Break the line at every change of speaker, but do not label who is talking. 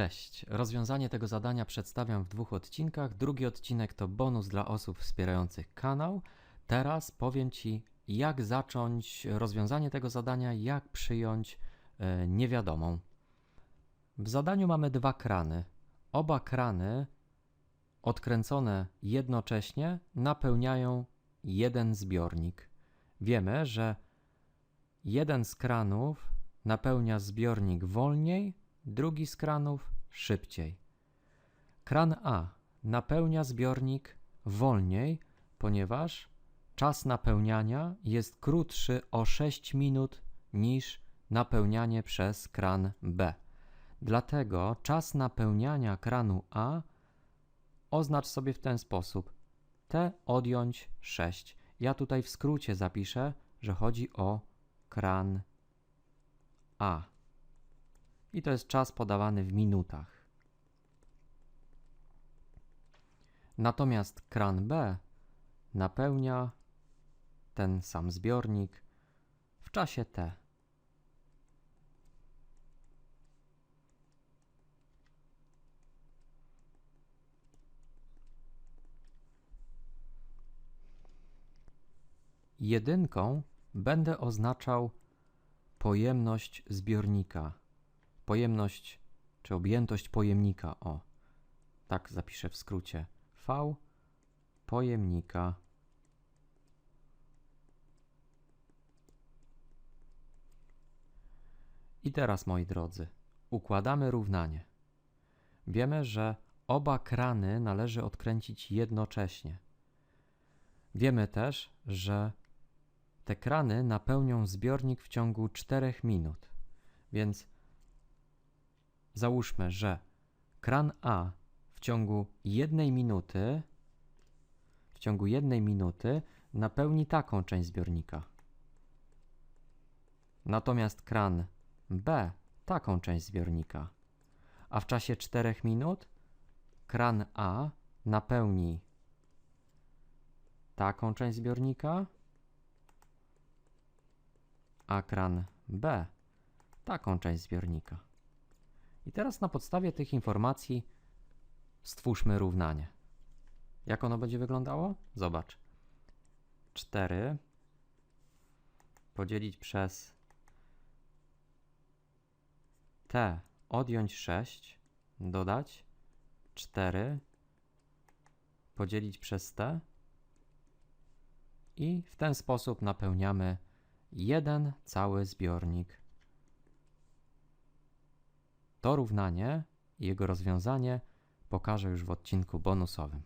Cześć. Rozwiązanie tego zadania przedstawiam w dwóch odcinkach. Drugi odcinek to bonus dla osób wspierających kanał. Teraz powiem Ci, jak zacząć rozwiązanie tego zadania, jak przyjąć e, niewiadomą. W zadaniu mamy dwa krany. Oba krany odkręcone jednocześnie napełniają jeden zbiornik. Wiemy, że jeden z kranów napełnia zbiornik wolniej, drugi z kranów szybciej. Kran A napełnia zbiornik wolniej, ponieważ czas napełniania jest krótszy o 6 minut niż napełnianie przez kran B. Dlatego czas napełniania kranu A oznacz sobie w ten sposób: T odjąć 6. Ja tutaj w skrócie zapiszę, że chodzi o kran A. I to jest czas podawany w minutach. Natomiast kran B napełnia ten sam zbiornik w czasie T. Jedynką będę oznaczał pojemność zbiornika. Pojemność czy objętość pojemnika. O, tak zapiszę w skrócie. V pojemnika. I teraz, moi drodzy, układamy równanie. Wiemy, że oba krany należy odkręcić jednocześnie. Wiemy też, że te krany napełnią zbiornik w ciągu 4 minut. Więc załóżmy, że kran A w ciągu jednej minuty w ciągu jednej minuty napełni taką część zbiornika. Natomiast kran B taką część zbiornika. A w czasie 4 minut kran A napełni taką część zbiornika, a kran B taką część zbiornika. I teraz na podstawie tych informacji stwórzmy równanie. Jak ono będzie wyglądało? Zobacz. 4 podzielić przez t odjąć 6 dodać 4 podzielić przez t i w ten sposób napełniamy jeden cały zbiornik. To równanie i jego rozwiązanie pokażę już w odcinku bonusowym.